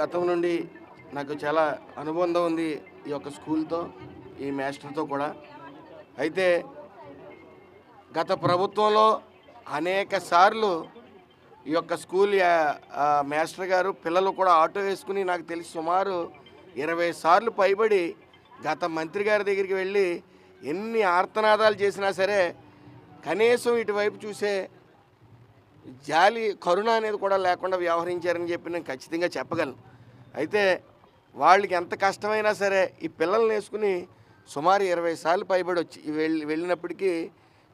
గతం నుండి నాకు చాలా అనుబంధం ఉంది ఈ యొక్క స్కూల్తో ఈ మాస్టర్తో కూడా. అయితే గత ప్రభుత్వంలో అనేక సార్లు ఈ యొక్క స్కూల్ మాస్టర్ గారు పిల్లలు కూడా ఆటో వేసుకుని నాకు తెలిసి సుమారు ఇరవై సార్లు పైబడి గత మంత్రి గారి దగ్గరికి వెళ్ళి ఎన్ని ఆర్తనాదాలు చేసినా సరే కనీసం ఇటువైపు చూసే జాలి కరుణ అనేది కూడా లేకుండా వ్యవహరించారని చెప్పి నేను ఖచ్చితంగా చెప్పగలను. అయితే వాళ్ళకి ఎంత కష్టమైనా సరే ఈ పిల్లల్ని వేసుకుని సుమారు ఇరవై సార్లు పైబడి వచ్చి వెళ్ళి వెళ్ళినప్పటికీ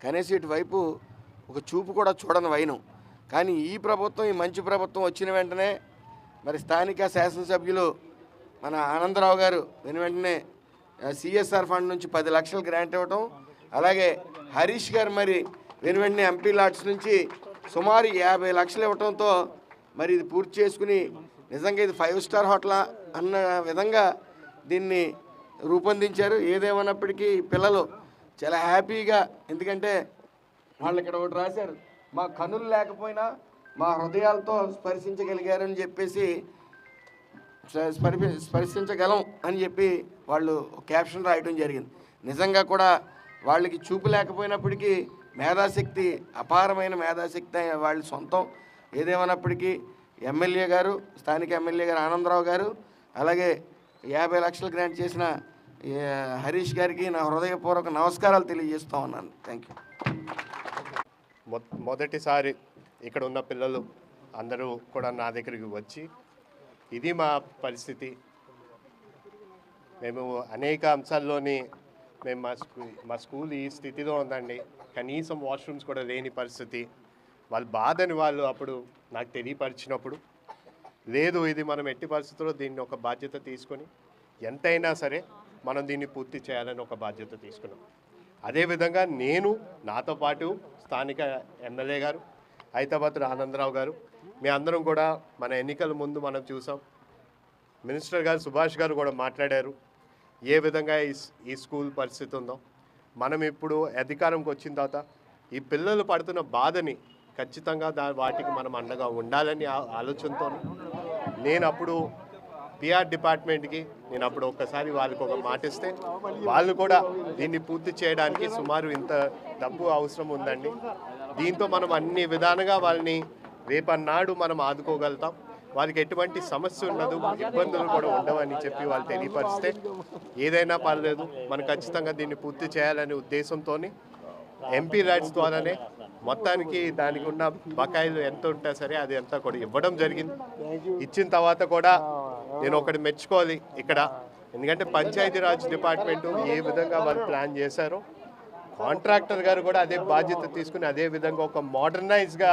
కనీసం ఇటువైపు ఒక చూపు కూడా చూడని వైనం. కానీ ఈ ప్రభుత్వం ఈ మంచి ప్రభుత్వం వచ్చిన వెంటనే మరి స్థానిక శాసనసభ్యులు మన ఆనందరావు గారు వెను వెంటనే సిఎస్ఆర్ ఫండ్ నుంచి పది లక్షలు గ్రాంట్ ఇవ్వటం అలాగే హరీష్ గారు మరి వెను వెంటనే ఎంపీ లాట్స్ నుంచి సుమారు యాభై లక్షలు ఇవ్వటంతో మరి ఇది పూర్తి చేసుకుని నిజంగా ఇది ఫైవ్ స్టార్ హోటలా అన్న విధంగా దీన్ని రూపొందించారు. ఏదేమన్నప్పటికీ పిల్లలు చాలా హ్యాపీగా ఎందుకంటే వాళ్ళు ఇక్కడ ఒకటి రాశారు మా కనులు లేకపోయినా మా హృదయాలతో స్పర్శించగలిగారని చెప్పేసి స్పర్శించగలం అని చెప్పి వాళ్ళు క్యాప్షన్ రాయడం జరిగింది. నిజంగా కూడా వాళ్ళకి చూపు లేకపోయినప్పటికీ మేధాశక్తి అపారమైన మేధాశక్తి అయిన వాళ్ళ సొంతం ఏదేమన్నప్పటికీ ఎమ్మెల్యే గారు స్థానిక ఎమ్మెల్యే గారు ఆనందరావు గారు అలాగే యాభై లక్షలు గ్రాంట్ చేసిన హరీష్ గారికి నా హృదయపూర్వక నమస్కారాలు తెలియజేస్తూ ఉన్నాను. థ్యాంక్ యూ మొ- మొదటిసారి ఇక్కడ ఉన్న పిల్లలు అందరూ కూడా నా దగ్గరికి వచ్చి ఇది మా పరిస్థితి. మేము అనేక అంశాల్లోని మేము మా స్కూల్ మా స్కూల్ ఈ స్థితిలో ఉందండి. కనీసం వాష్రూమ్స్ కూడా లేని పరిస్థితి. వాళ్ళ బాధని వాళ్ళు అప్పుడు నాకు తెలియపరిచినప్పుడు లేదు ఇది మనం ఎట్టి పరిస్థితుల్లో దీన్ని ఒక బాధ్యత తీసుకొని ఎంతైనా సరే మనం దీన్ని పూర్తి చేయాలని ఒక బాధ్యత తీసుకున్నాం. అదేవిధంగా నేను నాతో పాటు స్థానిక ఎమ్మెల్యే గారు హైదరాబాద్ ఆనందరావు గారు మీ అందరం కూడా మన ఎన్నికల ముందు మనం చూసాం. మినిస్టర్ గారు సుభాష్ గారు కూడా మాట్లాడారు. ఏ విధంగా ఈ ఈ స్కూల్ పరిస్థితి ఉందో. మనం ఇప్పుడు అధికారంకి వచ్చిన తర్వాత ఈ పిల్లలు పడుతున్న బాధని ఖచ్చితంగా దా వాటికి మనం అండగా ఉండాలని ఆ- ఆలోచనతో నేను అప్పుడు పిఆర్ డిపార్ట్మెంట్కి నేను అప్పుడు ఒక్కసారి వాళ్ళకి ఒక మాట ఇస్తే వాళ్ళు కూడా దీన్ని పూర్తి చేయడానికి సుమారు ఇంత డబ్బు అవసరం ఉందండి. దీంతో మనం అన్ని విధాలుగా వాళ్ళని రేపన్నాడు మనం ఆదుకోగలుగుతాం. వాళ్ళకి ఎటువంటి సమస్య ఉండదు ఇబ్బందులు కూడా ఉండవని చెప్పి వాళ్ళు తెలియపరిస్తే ఏదైనా పర్లేదు మనం ఖచ్చితంగా దీన్ని పూర్తి చేయాలనే ఉద్దేశంతో ఎంపీ రైడ్స్ ద్వారానే మొత్తానికి దానికి ఉన్న బకాయిలు ఎంత ఉంటా సరే అది అంతా కూడా ఇవ్వడం జరిగింది. ఇచ్చిన తర్వాత కూడా నేను ఒకటి మెచ్చుకోవాలి ఇక్కడ. ఎందుకంటే పంచాయతీరాజ్ డిపార్ట్మెంట్ ఏ విధంగా వాళ్ళు ప్లాన్ చేశారో కాంట్రాక్టర్ గారు కూడా అదే బాధ్యత తీసుకుని అదే విధంగా ఒక మోడర్నైజ్గా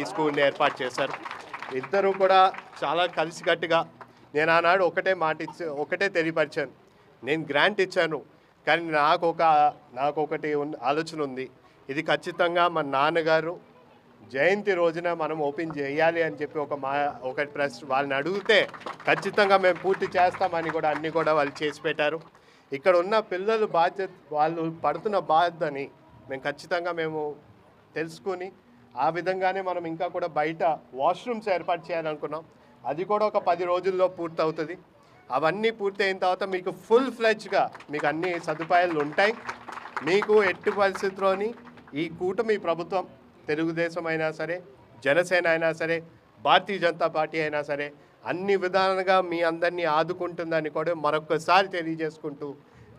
ఈ స్కూల్ని ఏర్పాటు చేశారు. ఇద్దరు కూడా చాలా కలిసికట్టుగా నేను ఆనాడు ఒకటే మాట ఇచ్చి ఒకటే తెలియపరిచాను. నేను గ్రాంట్ ఇచ్చాను కానీ నాకు ఒక నాకు ఒకటి ఉన్- ఆలోచన ఉంది. ఇది ఖచ్చితంగా మా నాన్నగారు జయంతి రోజున మనం ఓపెన్ చేయాలి అని చెప్పి ఒక మా ఒక ప్రెస్ వాళ్ళని అడిగితే ఖచ్చితంగా మేము పూర్తి చేస్తామని కూడా అన్నీ కూడా వాళ్ళు చేసి పెట్టారు. ఇక్కడ ఉన్న పిల్లలు బాధ్యత వాళ్ళు పడుతున్న బాధ్యతని మేము ఖచ్చితంగా మేము తెలుసుకుని ఆ విధంగానే మనం ఇంకా కూడా బయట వాష్రూమ్స్ ఏర్పాటు చేయాలనుకున్నాం. అది కూడా ఒక పది రోజుల్లో పూర్తవుతుంది. అవన్నీ పూర్తి అయిన తర్వాత మీకు ఫుల్ ఫ్లెజ్గా మీకు అన్ని సదుపాయాలు ఉంటాయి. మీకు ఎట్టి పరిస్థితిలోని ఈ కూటమి ప్రభుత్వం తెలుగుదేశం అయినా సరే జనసేన అయినా సరే భారతీయ జనతా పార్టీ అయినా సరే అన్ని విధాలుగా మీ అందరినీ ఆదుకుంటుందని కూడా మరొకసారి తెలియజేసుకుంటూ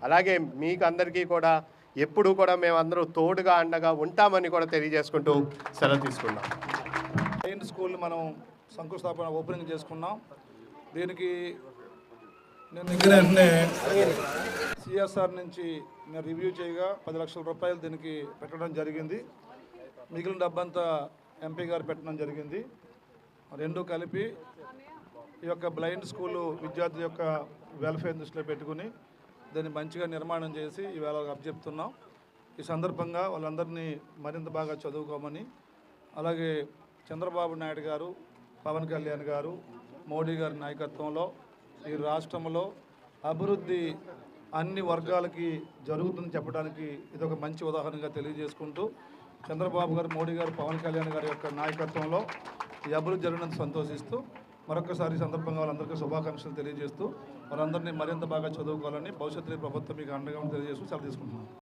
అలాగే మీకు అందరికీ కూడా ఎప్పుడు కూడా మేమందరూ తోడుగా అండగా ఉంటామని కూడా తెలియజేసుకుంటూ సెలవు తీసుకున్నాం. జైంట్ స్కూల్ మనం శంకుస్థాపన ఓపెనింగ్ చేసుకున్నాం. దీనికి నేను దగ్గర వెంటనే సిఎస్ఆర్ నుంచి నేను రివ్యూ చేయగా పది లక్షల రూపాయలు దీనికి పెట్టడం జరిగింది. మిగిలిన డబ్బంతా ఎంపీ గారు పెట్టడం జరిగింది. రెండు కలిపి ఈ యొక్క బ్లైండ్ స్కూలు విద్యార్థి యొక్క వెల్ఫేర్ దృష్టిలో పెట్టుకుని దాన్ని మంచిగా నిర్మాణం చేసి ఈవేళ అప్పచెప్తున్నాం ఈ సందర్భంగా వాళ్ళందరినీ మరింత బాగా చదువుకోమని అలాగే చంద్రబాబు నాయుడు గారు పవన్ కళ్యాణ్ గారు మోడీ గారి నాయకత్వంలో ఈ రాష్ట్రంలో అభివృద్ధి అన్ని వర్గాలకి జరుగుతుందని చెప్పడానికి ఇదొక మంచి ఉదాహరణగా తెలియజేసుకుంటూ చంద్రబాబు గారు మోడీ గారు పవన్ కళ్యాణ్ గారి యొక్క నాయకత్వంలో ఈ అభివృద్ధి జరిగినందుకు సంతోషిస్తూ మరొకసారి సందర్భంగా వాళ్ళందరికీ శుభాకాంక్షలు తెలియజేస్తూ వారందరినీ మరింత బాగా చదువుకోవాలని భవిష్యత్తులో ప్రభుత్వం మీకు అండగా తెలియజేస్తూ సెలవు తీసుకుంటున్నాను.